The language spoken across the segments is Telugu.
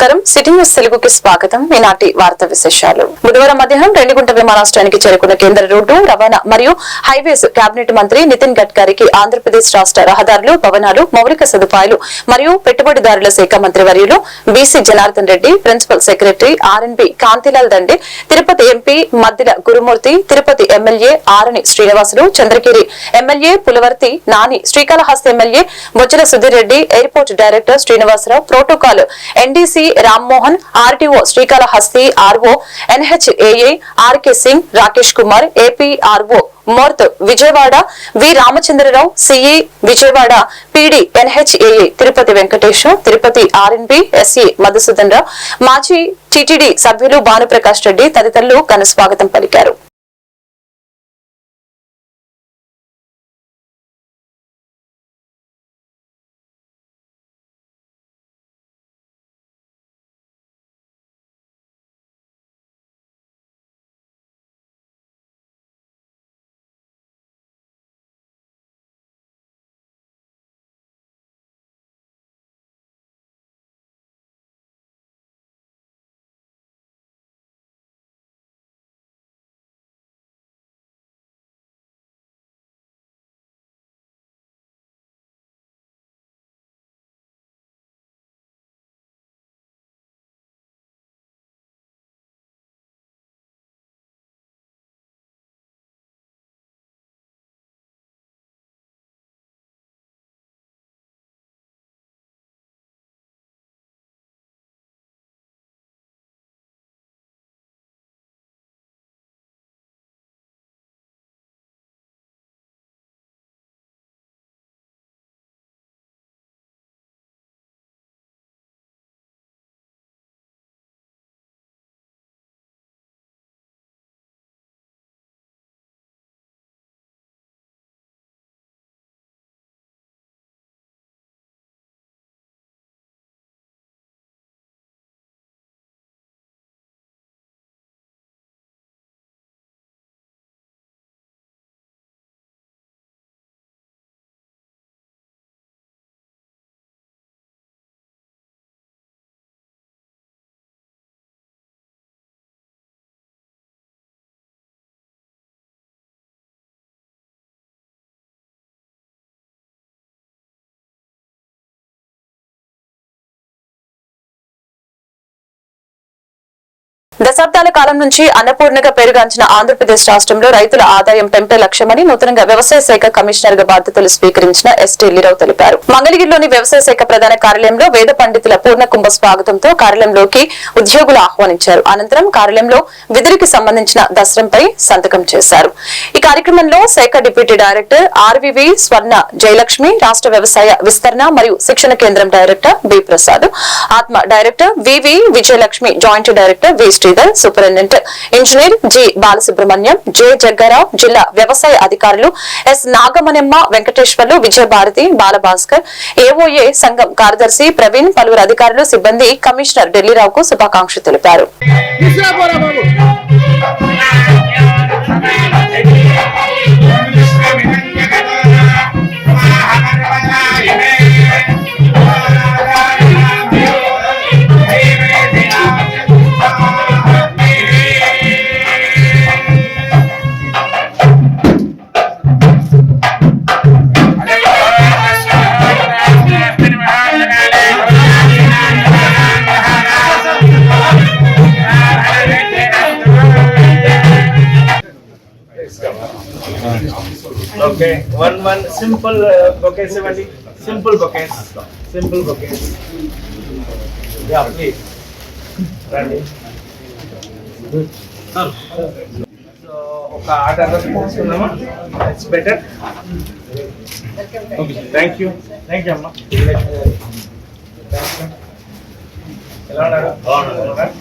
నమస్కారం. సిటీ న్యూస్ తెలుగుకి స్వాగతం. ఈనాటి వార్త విశేషాలు. బుధవారం మధ్యాహ్నం రెండుగుంట విమానాశ్రయానికి చేరుకున్న కేంద్ర రోడ్డు రవాణా మరియు హైవేస్ కేబినెట్ మంత్రి నితిన్ గడ్కరీకి ఆంధ్రప్రదేశ్ రాష్ట రహదారులు భవనాలు మౌలిక సదుపాయాలు మరియు పెట్టుబడిదారుల శాఖ మంత్రి వర్యులు BC Janardhan Reddy principal secretary RNB Kantilal Dande Tirupati MP Maddila Gurumoorthy Tirupati MLA Arani Srinivasulu Chandragiri MLA Pulivarthi Nani Srikalahasti MLA Bojjala Sudheer Reddy airport director Srinivasarao protocol NDC Rammohan RTO Srikalahasti RO ఎన్హెచ్ఏఏ RK Singh Rakesh Kumar AP RO MoRTH Vijayawada V Ramachandrarao CE Vijayawada PD NHAA Tirupati Venkatesham Tirupati RNB SE Madhusudan Rao మాజీ టీటీడీ సభ్యులు భానుప్రకాష్ రెడ్డి తదితరులు ఘన స్వాగతం పలికారు. దశాబ్దాల కాలం నుంచి అన్నపూర్ణగా పేరుగాంచిన ఆంధ్రప్రదేశ్ రాష్ట్రంలో రైతుల ఆదాయం పెంపే లక్ష్యమని నూతనంగా వ్యవసాయ శాఖ కమిషనర్గా బాధ్యతలు స్వీకరించిన ఎస్ ఢిల్లీరావు తెలిపారు. మంగళగిరిలోని వ్యవసాయ శాఖ ప్రధాన కార్యాలయంలో వేద పండితుల పూర్ణ కుంభ స్వాగతంతో కార్యాలయంలోకి ఉద్యోగులు ఆహ్వానించారు. అనంతరం కార్యాలయంలో విధులకు సంబంధించిన దస్త్రంపై సంతకం చేశారు. ఈ కార్యక్రమంలో శాఖ deputy director RVV Swarna Jayalakshmi రాష్ట్ర వ్యవసాయ విస్తరణ మరియు శిక్షణ కేంద్రం director B Prasad Atma director VV Vijayalakshmi joint director V Sridhar superintendent engineer G Balasubrahmanyam J Jaggarao జిల్లా వ్యవసాయ అధికారులు ఎస్ నాగమణెమ్మ వెంకటేశ్వర్లు విజయభారతి బాలభాస్కర్ ఏఓఏ సంఘం కార్యదర్శి ప్రవీణ్ పలువురు అధికారులు సిబ్బంది కమిషనర్ ఢిల్లీరావుకు శుభాకాంక్షలు తెలిపారు. Uh, bouquet seventy. Simple bouquets. Simple bouquets. Yeah, please. Ready. So ఒక ఆర్డర్ తీసుకుందామా it's better thank you thank you అమ్మా ఎలా ఉన్నారు బాగున్నారు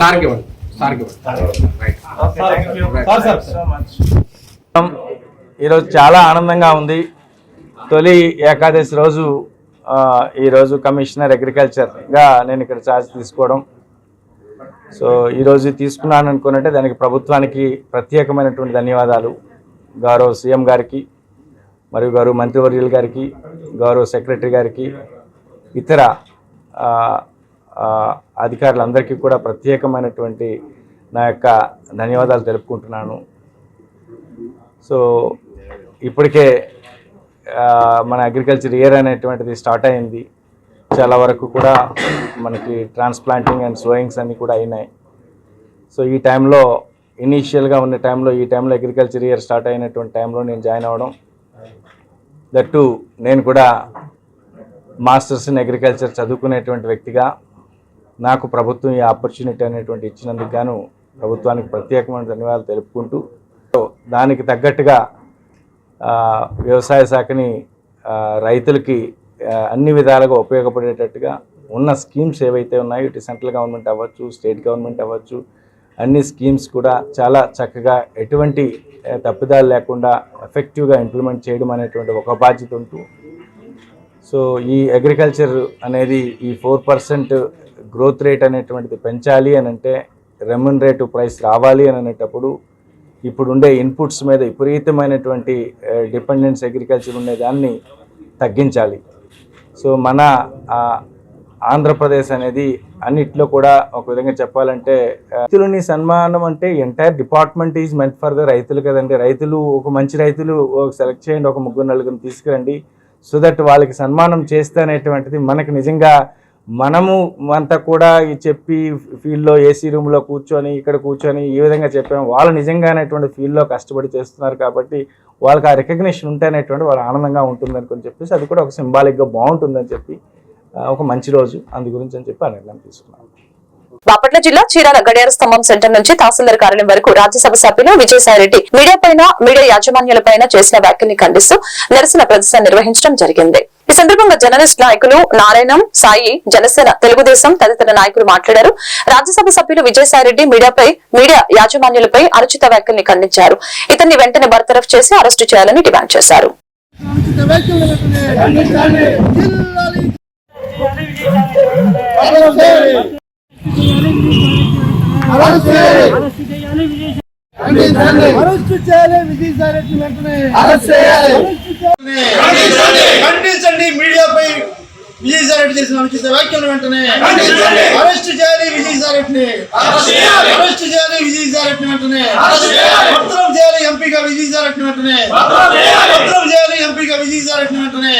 సార్కి సార్కి ఈరోజు చాలా ఆనందంగా ఉంది. తొలి ఏకాదశి రోజు ఈరోజు కమిషనర్ అగ్రికల్చర్గా నేను ఇక్కడ ఛార్జ్ తీసుకోవడం. సో ఈరోజు తీసుకున్నాను అనుకున్నట్టే దానికి ప్రభుత్వానికి ప్రత్యేకమైనటువంటి ధన్యవాదాలు. గౌరవ సీఎం గారికి మరియు గౌరవ మంత్రివర్యుల గారికి గౌరవ సెక్రటరీ గారికి ఇతర అధికారులందరికీ కూడా ప్రత్యేకమైనటువంటి నా యొక్క ధన్యవాదాలు తెలుపుకుంటున్నాను. సో ఇప్పటికే మన అగ్రికల్చర్ ఇయర్ అనేటువంటిది స్టార్ట్ అయింది. చాలా వరకు కూడా మనకి ట్రాన్స్ప్లాంటింగ్ అండ్ సోయింగ్స్ అన్నీ కూడా అయినాయి. సో ఈ టైంలో ఇనీషియల్గా ఉన్న టైంలో ఈ టైంలో అగ్రికల్చర్ ఇయర్ స్టార్ట్ అయినటువంటి టైంలో నేను జాయిన్ అవ్వడం దట్టు నేను కూడా మాస్టర్స్ ఇన్ అగ్రికల్చర్ చదువుకునేటువంటి వ్యక్తిగా నాకు ప్రభుత్వం ఈ ఆపర్చునిటీ అనేటువంటి ఇచ్చినందుకు గాను ప్రభుత్వానికి ప్రత్యేకమైన ధన్యవాదాలు తెలుపుకుంటూ సో దానికి తగ్గట్టుగా వ్యవసాయ శాఖని రైతులకి అన్ని విధాలుగా ఉపయోగపడేటట్టుగా ఉన్న స్కీమ్స్ ఏవైతే ఉన్నాయో ఇటు సెంట్రల్ గవర్నమెంట్ అవ్వచ్చు స్టేట్ గవర్నమెంట్ అవ్వచ్చు అన్ని స్కీమ్స్ కూడా చాలా చక్కగా ఎటువంటి తప్పిదాలు లేకుండా ఎఫెక్టివ్గా ఇంప్లిమెంట్ చేయడం అనేటువంటి ఒక బాధ్యత ఉంటూ సో ఈ అగ్రికల్చర్ అనేది ఈ ఫోర్ పర్సెంట్ గ్రోత్ రేట్ అనేటువంటిది పెంచాలి అని అంటే రెమన్ రేటు ప్రైస్ రావాలి అని అనేటప్పుడు ఇప్పుడు ఉండే ఇన్పుట్స్ మీద విపరీతమైనటువంటి డిపెండెన్స్ అగ్రికల్చర్ ఉండేదాన్ని తగ్గించాలి. సో మన ఆ, ఆంధ్రప్రదేశ్ అనేది అన్నిట్లో కూడా ఒక విధంగా చెప్పాలంటే రైతులని సన్మానం అంటే entire department is meant for the రైతులు కదండి. రైతులు ఒక మంచి రైతులు సెలెక్ట్ చేయండి ఒక ముగ్గురు నలుగురిని తీసుకురండి. సో దట్ వాళ్ళకి సన్మానం చేస్తే అనేటువంటిది మనకి నిజంగా మనము అంతా కూడా చెప్పి ఫీల్డ్లో ఏసీ రూమ్లో కూర్చొని ఇక్కడ కూర్చొని ఈ విధంగా చెప్పాము. వాళ్ళు నిజంగా అనేటువంటి ఫీల్డ్లో కష్టపడి చేస్తున్నారు కాబట్టి వాళ్ళకి ఆ రికగ్నిషన్ ఉంటే అనేటువంటి వాళ్ళు ఆనందంగా ఉంటుందని చెప్పేసి అది కూడా ఒక సింబాలిక్గా బాగుంటుందని చెప్పి ఒక మంచి రోజు అందు గురించి అని చెప్పి ఆ నిర్ణయం తీసుకున్నాను. బాపట్ల జిల్లా చీరాల గడియార స్తంభం సెంటర్ నుంచి తహసీల్దార్ కార్యాలయం వరకు రాజ్యసభ సభ్యులు విజయసాయిరెడ్డి మీడియా పైన మీడియా యాజమాన్యాలపైన చేసిన వ్యాఖ్యల్ని ఖండిస్తూ నిరసన ప్రదర్శన నిర్వహించడం జరిగింది. ఈ సందర్భంగా జర్నలిస్ట్ నాయకులు నారాయణం సాయి జనసేన తెలుగుదేశం తదితర నాయకులు మాట్లాడారు. రాజ్యసభ సభ్యులు విజయసాయిరెడ్డి మీడియాపై మీడియా యాజమాన్యాలపై అనుచిత వ్యాఖ్యల్ని ఖండించారు. ఇతన్ని వెంటనే బర్తరఫ్ చేసి అరెస్టు చేయాలని డిమాండ్ చేశారు. అరెస్ట్ చేయాలి. విజయసాయి రెడ్డి వెంటనే. అరెస్ట్ చేయాలి. ఖండించండి. మీడియాపై విజయసాయి రెడ్డి చేసిన అనుచిత వ్యాఖ్యలు వెంటనే అరెస్ట్ చేయాలి విజయసాయి రెడ్డిని అరెస్ట్ చేయాలి విజయసాయి రెడ్డిని వెంటనే. పత్రం చేయాలి. ఎంపీగా విజయసాయి రెడ్డిని వెంటనే. పత్రం చేయాలి. ఎంపీగా విజయసాయి రెడ్డిని వెంటనే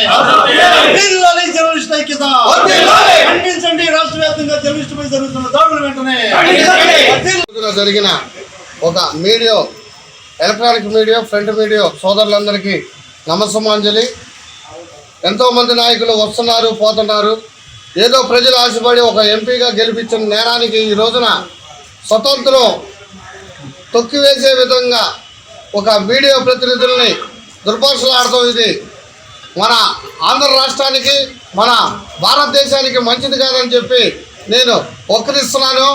జిల్లాలి జర్నలిస్ట్ ఐక్యత. ఖండించండి. రాష్ట్ర వ్యాప్తంగా జర్నలిస్టుపై జరుగుతున్న దాడులు వెంటనే. జరిగిన ఒక media electronic media front media సోదరులందరికీ నమస్సమాంజలి. ఎంతోమంది నాయకులు వస్తున్నారు పోతున్నారు. ఏదో ప్రజలు ఆశపడి ఒక ఎంపీగా గెలిపించిన నేరానికి ఈ రోజున స్వతంత్రం తొక్కివేసే విధంగా ఒక మీడియా ప్రతినిధుల్ని దుర్భాషలాడటం ఇది. మన ఆంధ్ర రాష్ట్రానికి మన భారతదేశానికి మంచిది కాదని చెప్పి నేను ఒక్కరిస్తున్నాను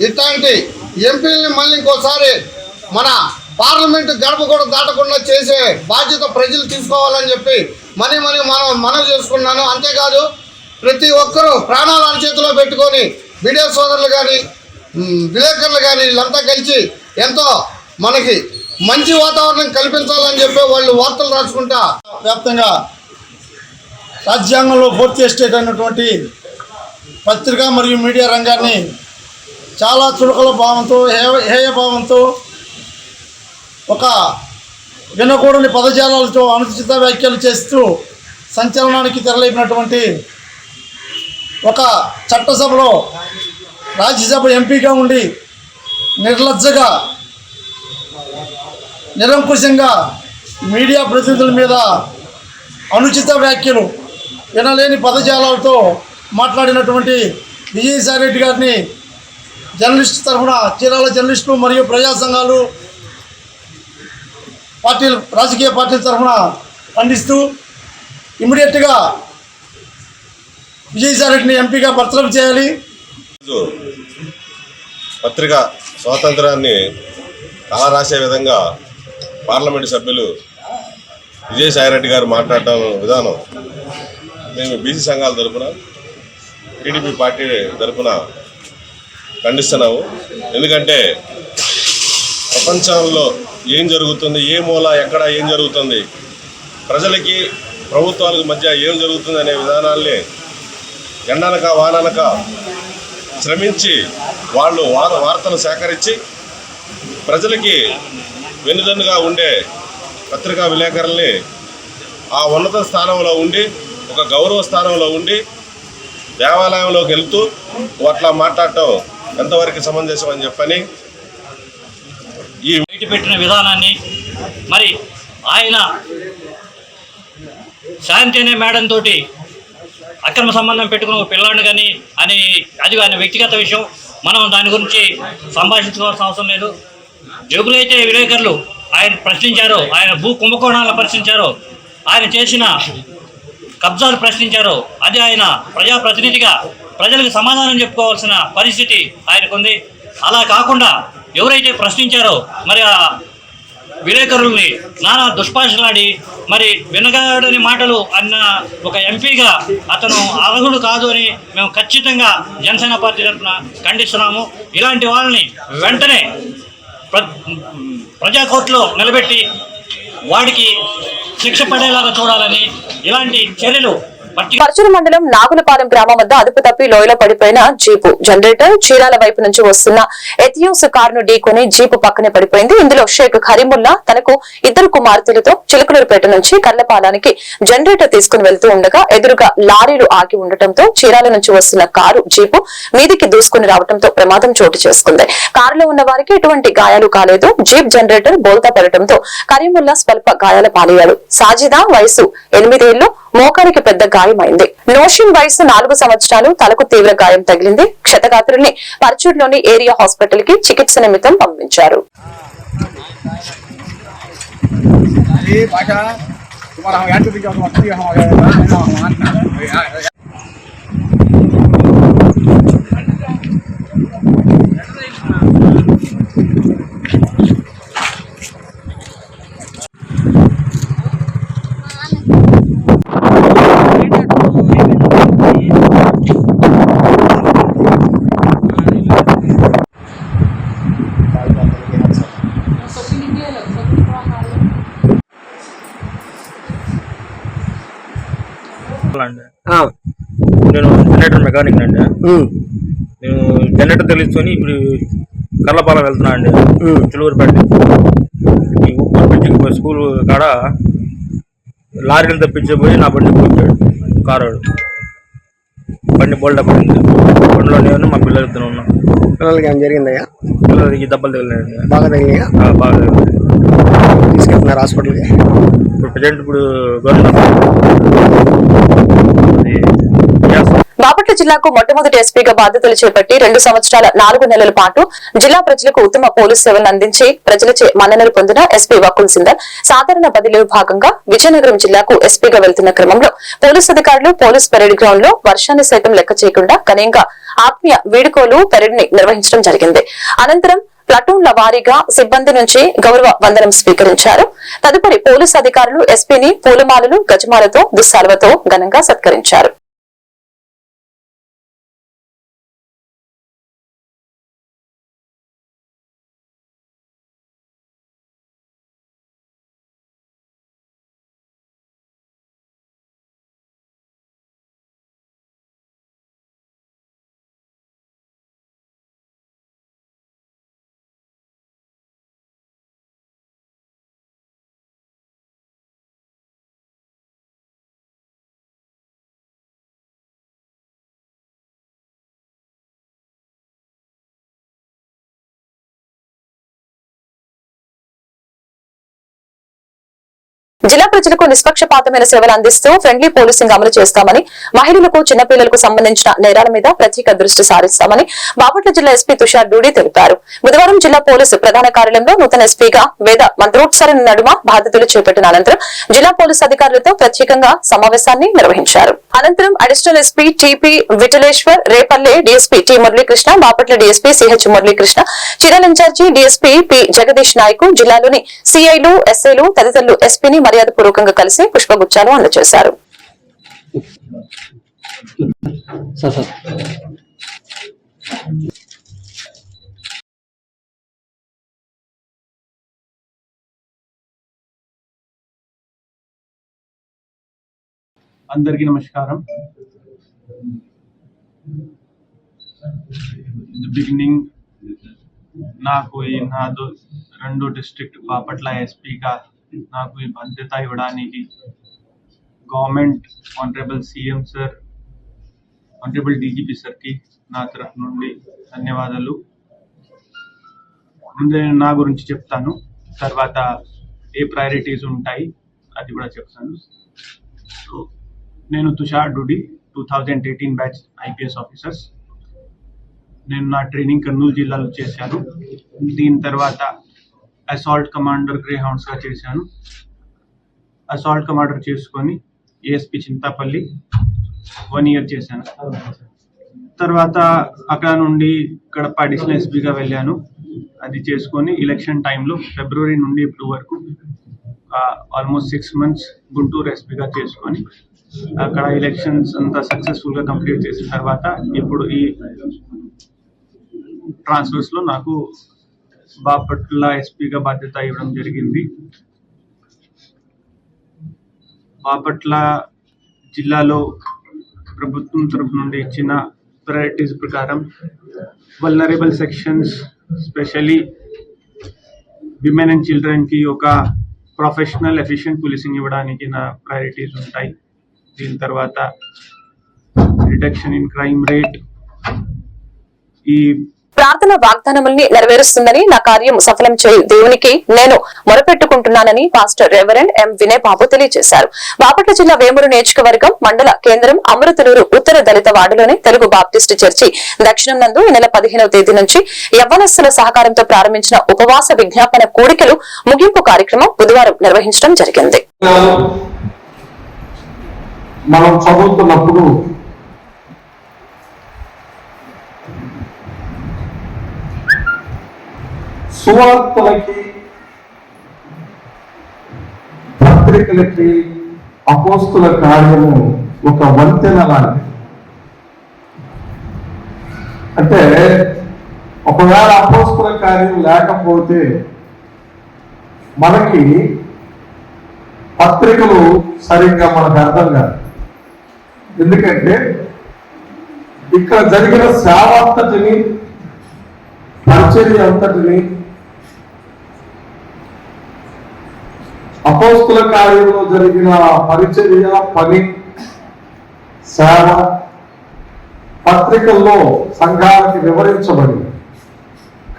ఇట్లాంటి ఎంపీలని మళ్ళీ ఇంకోసారి మన పార్లమెంటు గడప కూడా దాటకుండా చేసే బాధ్యత ప్రజలు తీసుకోవాలని చెప్పి మనీ మనీ మనం మనవి చేసుకున్నాను. అంతేకాదు ప్రతి ఒక్కరూ ప్రాణాలు చేతిలో పెట్టుకొని మీడియా సోదరులు కానీ విలేకరులు కానీ వీళ్ళంతా కలిసి ఎంతో మనకి మంచి వాతావరణం కల్పించాలని చెప్పి వాళ్ళు వార్తలు రాసుకుంటా వ్యాప్తంగా రాజ్యాంగంలో పూర్తి ఎస్టేట్ పత్రిక మరియు మీడియా రంగాన్ని చాలా చులకల భావంతో హేయ హేయ భావంతో ఒక వినకూడని పదజాలాలతో అనుచిత వ్యాఖ్యలు చేస్తూ సంచలనానికి తెరలేపినటువంటి ఒక చట్టసభలో రాజ్యసభ ఎంపీగా ఉండి నిర్లజ్జగా నిరంకుశంగా మీడియా ప్రతినిధుల మీద అనుచిత వ్యాఖ్యలు వినలేని పదజాలాలతో మాట్లాడినటువంటి విజయసాయి రెడ్డి గారిని జర్నలిస్ట్ తరఫున చీరాల జర్నలిస్టులు మరియు ప్రజా సంఘాలు పార్టీలు రాజకీయ పార్టీల తరఫున ఖండిస్తూ ఇమ్మీడియట్గా విజయసాయి రెడ్డిని ఎంపీగా భర్తలం చేయాలి. పత్రిక స్వాతంత్రాన్ని కళ రాసే విధంగా పార్లమెంటు సభ్యులు విజయసాయిరెడ్డి గారు మాట్లాడటం విధానం మేము బీసీ సంఘాల తరఫున టీడీపీ పార్టీ తరఫున ఖండిస్తున్నాము. ఎందుకంటే ప్రపంచంలో ఏం జరుగుతుంది ఏ మూల ఎక్కడ ఏం జరుగుతుంది ప్రజలకి ప్రభుత్వాలకు మధ్య ఏం జరుగుతుంది అనే విధానాల్ని ఎండనక వాననక శ్రమించి వాళ్ళు వార వార్తలు సేకరించి ప్రజలకి వెన్నుదన్నుగా ఉండే పత్రికా విలేకరుల్ని ఆ ఉన్నత స్థానంలో ఉండి ఒక గౌరవ స్థానంలో ఉండి దేవాలయంలోకి వెళ్తూ అట్లా మాట్లాడటం ఎంతవరకు సమంజసం అని చెప్పని ఈ పెట్టిన విధానాన్ని మరి ఆయన శాంతి అనే మేడం తోటి అక్రమ సంబంధం పెట్టుకున్న ఒక పిల్లాడు కానీ అని అది ఆయన వ్యక్తిగత విషయం మనం దాని గురించి సంభాషించుకోవాల్సిన అవసరం లేదు. జగులైతే విలేకరులు ఆయన ప్రశ్నించారో ఆయన భూ కుంభకోణాలను ప్రశ్నించారో ఆయన చేసిన కబ్జాలు ప్రశ్నించారో అది ఆయన ప్రజాప్రతినిధిగా ప్రజలకు సమాధానం చెప్పుకోవాల్సిన పరిస్థితి ఆయనకుంది. అలా కాకుండా ఎవరైతే ప్రశ్నించారో మరి ఆ విలేకరుల్ని నానా దుష్పాషలాడి మరి వినగాడని మాటలు అన్న ఒక ఎంపీగా అతను అర్హుడు కాదు అని మేము ఖచ్చితంగా జనసేన పార్టీ తరఫున ఖండిస్తున్నాము. ఇలాంటి వాళ్ళని వెంటనే ప్ర ప్రజా కోర్టులో నిలబెట్టి వాడికి శిక్ష పడేలాగా చూడాలని ఇలాంటి చర్యలు పరచూరు మండలం నాగులపాలెం గ్రామం వద్ద అదుపు తప్పి లోయలో పడిపోయిన జీపు. జనరేటర్ చీరాల వైపు నుంచి వస్తున్న ఎథియోస్ కారును ఢీకొని జీపు పక్కనే పడిపోయింది. ఇందులో షేక్ కరీముల్లా తనకు ఇద్దరు కుమార్తెలతో చిలుకలూరుపేట నుంచి కర్లపాలానికి జనరేటర్ తీసుకుని వెళ్తూ ఉండగా ఎదురుగా లారీలు ఆగి ఉండటంతో చీరాల నుంచి వస్తున్న కారు జీపు మీదికి దూసుకుని రావడంతో ప్రమాదం చోటు చేసుకుంది. కారులో ఉన్న వారికి ఎటువంటి గాయాలు కాలేదు. జీప్ జనరేటర్ బోల్తా పడటంతో కరీముల్లా స్వల్ప గాయాల పాలయ్యాడు. సాజిదా వయసు ఎనిమిదేళ్ళు మోకానికి పెద్ద గాయమైంది. నోషిన్ వయసు నాలుగు సంవత్సరాలు తలకు తీవ్ర గాయం తగిలింది. క్షతగాత్రుల్ని పర్చూర్లోని ఏరియా హాస్పిటల్కి చికిత్స నిమిత్తం పంపించారు. నేను జనరేటర్ మెకానిక్ అండి నేను జనరేటర్ తెలుసుకొని ఇప్పుడు కర్లపాలెం వెళ్తున్నా అండి చిలుగురుపేట ఈ ఉప్పూరు బ్రిడ్జికి పోయి స్కూల్ కాడ లారీలు తప్పించిపోయి నా బండి కూర్చాడు కారు వాడు. బండి బోల్డా పడింది బండిలో నేను మా పిల్లలు ఇద్దరు ఉన్నాం పిల్లలకి ఏం జరిగిందయ్యా పిల్లలకి దెబ్బలు తగిలినాయండి బాగా తగిలినాయా ఆ, బాగా తగిలినాయి. తీసుకెళ్తున్నారు హాస్పిటల్కి. ఇప్పుడు ప్రజెంట్ ఇప్పుడు గవర్నమెంట్ బాపట్ల జిల్లాకు మొట్టమొదటి ఎస్పీగా బాధ్యతలు చేపట్టి రెండు సంవత్సరాల నాలుగు నెలల పాటు జిల్లా ప్రజలకు ఉత్తమ పోలీస్ సేవలను అందించి ప్రజలచే మన్ననలు పొందిన ఎస్పీ వకుల్ సింధర్ సాధారణ బదిలీలో భాగంగా విజయనగరం జిల్లాకు ఎస్పీగా వెళ్తున్న క్రమంలో పోలీస్ అధికారులు పోలీస్ పెరేడ్ గ్రౌండ్లో వర్షాన్ని సైతం లెక్క చేయకుండా ఘనంగా ఆత్మీయ వీడుకోలు పెరేడ్ని నిర్వహించడం జరిగింది. అనంతరం ప్లటూన్ల వారీగా సిబ్బంది నుంచి గౌరవ వందనం స్వీకరించారు. తదుపరి పోలీసు అధికారులు ఎస్పీని పూలమాలలు గజమాలతో దుస్సాలతో ఘనంగా సత్కరించారు. జిల్లా ప్రజలకు నిష్పక్షపాతమైన సేవలు అందిస్తూ ఫ్రెండ్లీ పోలీసింగ్ అమలు చేస్తామని మహిళలకు చిన్నపిల్లలకు సంబంధించిన నేరాల మీద ప్రత్యేక దృష్టి సారిస్తామని బాపట్ల జిల్లా ఎస్పీ తుషార్ డూడి తెలిపారు. బుధవారం జిల్లా పోలీసు ప్రధాన కార్యాలయంలో నూతన ఎస్పీగా వేద మంత్రోత్సరణ నడుమ బాధ్యతలు చేపట్టిన అనంతరం జిల్లా పోలీసు అధికారులతో ప్రత్యేకంగా సమావేశాన్ని నిర్వహించారు. అనంతరం additional SP TP Vithaleshwar Repalle DSP T Muralikrishna Bapatla DSP CH Muralikrishna Chirala incharge DSP P. Jagadish Naik జిల్లాలోని సిఐలు ఎస్ఐలు తదితరులు ఎస్పీని మర్యాద పూర్వకంగా కలిసి పుష్పగుచ్చాలు అందజేశారు అందరికి నమస్కారం. బిగినింగ్ నాకు ఈ నాతో రెండు డిస్ట్రిక్ట్ బాపట్ల ఎస్పీగా నాకు ఈ బాధ్యత ఇవ్వడానికి government honourable CM sir honourable DGP సార్కి నా తరఫు నుండి ధన్యవాదాలు. ముందే నేను నా గురించి చెప్తాను. తర్వాత ఏ ప్రయారిటీస్ ఉంటాయి అది కూడా చెప్తాను. సో నేను Tushar Dudi two thousand eighteen batch IPS officers. నేను నా ట్రైనింగ్ కర్నూలు జిల్లాలో చేశాను. దీని తర్వాత అసాల్ట్ కమాండర్ గ్రే హౌండ్స్గా చేశాను. అసాల్ట్ కమాండర్ చేసుకొని ఏఎస్పి చింతాపల్లి వన్ ఇయర్ చేశాను. తర్వాత అక్కడ నుండి కడప అడిషనల్ ఎస్పీగా వెళ్ళాను. అది చేసుకొని ఎలక్షన్ టైంలో ఫిబ్రవరి నుండి ఇప్పుడు వరకు ఆల్మోస్ట్ సిక్స్ మంత్స్ గుంటూరు ఎస్పీగా చేసుకొని అక్కడ ఎలక్షన్స్ అంతా సక్సెస్ఫుల్గా కంప్లీట్ చేసిన తర్వాత ఇప్పుడు ఈ ట్రాన్స్ఫర్స్లో నాకు బాపట్ల ఎస్పీగా బాధ్యత ఇవ్వడం జరిగింది. బాపట్ల జిల్లాలో ప్రభుత్వం తరపు నుండి ఇచ్చిన ప్రయారిటీస్ ప్రకారం vulnerable sections specially women and చిల్డ్రన్కి ఒక ప్రొఫెషనల్ ఎఫిషియెంట్ పోలీసింగ్ ఇవ్వడానికి నా ప్రయారిటీస్ ఉంటాయి. దీని తర్వాత రిడక్షన్ ఇన్ క్రైమ్ రేట్ ఈ ప్రార్థన వాగ్దానముల్ని నెరవేరుస్తుందని నా కార్యం సఫలం చేయు. దేవునికి నేను మొరపెట్టుకుంటున్నానని pastor reverend M Vinay Babu తెలియజేశారు. బాపట్ల జిల్లా వేమూరు నియోజకవర్గం మండల కేంద్రం అమృతలూరు ఉత్తర దళిత వార్డులోని తెలుగు బాప్టిస్టు చర్చి. దక్షిణం నందు ఈ నెల పదిహేనవ తేదీ నుంచి యవ్వనస్తుల సహకారంతో ప్రారంభించిన ఉపవాస విజ్ఞాపన కూడికలు ముగింపు కార్యక్రమం బుధవారం నిర్వహించడం జరిగింది. మనం చదువుతున్నప్పుడు సువార్తలకి పత్రికలకి అపోస్తుల కార్యము ఒక వంతెన లాంటిది. అంటే ఒకవేళ అపోస్తుల కార్యం లేకపోతే మనకి పత్రికలు సరిగ్గా మనకు అర్థం కాదు. ఎందుకంటే ఇక్కడ జరిగిన సేవ అంతటిని పరిచర్య అంతటిని అపోస్తుల కార్యంలో జరిగిన పరిచర్య పని సేవ పత్రికల్లో సంఘానికి వివరించబడింది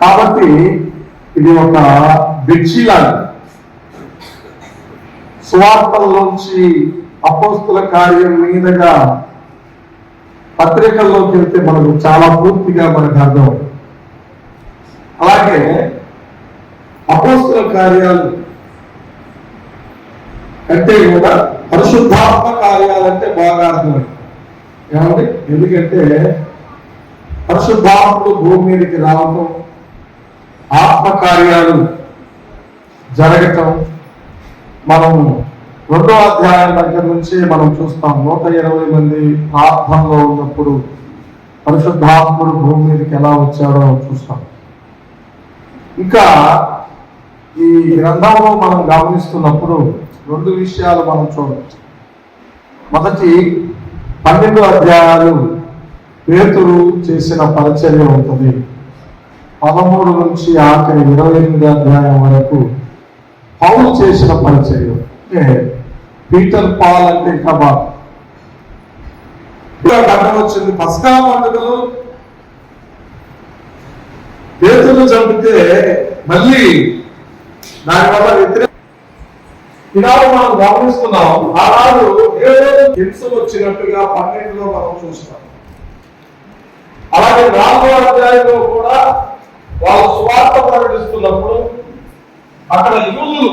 కాబట్టి ఇది ఒక బిడ్జి లాంటిది సువార్తల్లోంచి అపోస్తుల కార్యం మీదుగా పత్రికల్లోకి వెళ్తే మనకు చాలా పూర్తిగా మనకు అర్థం. అలాగే అపోస్తుల కార్యాలు అంటే కూడా పరిశుద్ధాత్మ కార్యాలంటే బాగా అర్థమైంది. ఏమండి? ఎందుకంటే పరిశుద్ధాత్ముడు భూమి మీదకి రావటం ఆత్మ కార్యాలు జరగటం మనం రెండో అధ్యాయం దగ్గర నుంచి మనం చూస్తాం నూట ఇరవై మంది ప్రార్థనలో ఉన్నప్పుడు పరిశుద్ధాత్ముడు భూమి మీదకి ఎలా వచ్చాడో చూస్తాం. ఇంకా ఈ గ్రంథంలో మనం గమనిస్తున్నప్పుడు రెండు విషయాలు మనం చూడవచ్చు మొదటి పన్నెండు అధ్యాయాలు పేతురు చేసిన పరిచర్య ఉంటుంది. పదమూడు నుంచి ఆఖరి ఇరవై ఎనిమిది అధ్యాయం వరకు పౌలు చేసిన పరిచర్య. అంటే పీటర్ పాల్ అంటే ఇంకా బాగా ఇలా వచ్చింది. పసకా పండుగలు పేతులు చంపితే మళ్ళీ దానివల్ల వ్యతిరేక ఈనాడు మనం గమనిస్తున్నాం ఆనాడు ఏదో హింస వచ్చినట్టుగా పన్నెండులో మనం చూస్తాం. అలాగే నాలుగో అధ్యాయంలో కూడా వాళ్ళు స్వార్థ ప్రకటిస్తున్నప్పుడు అక్కడ యూదులు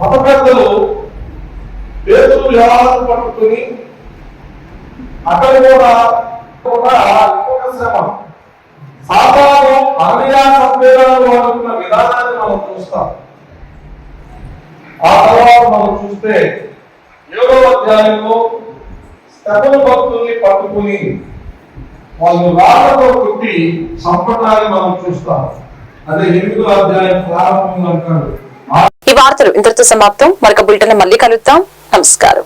మత పెద్దలు పేతులు వ్యవహారం పట్టుకుని అక్కడ కూడా కూడా ఇంకొక శ్రమ సాధారణం అనయా సభ్యులను అనుకున్న విధానాన్ని మనం చూస్తాం. ఆ తర్వాత మనం చూస్తే ఏడో అధ్యాయంలో స్తపన భక్తుల్ని పట్టుకుని వాళ్ళు రాళ్ళతో కొట్టి సంపటాన్ని మనం చూస్తాం. అదే ఎనిమిదో అధ్యాయం ప్రారంభం అంటాడు ఈ వార్తలు ఇంతటితో సమాప్తం. మరొక బులెటిన్ మళ్ళీ కలుద్దాం. నమస్కారం.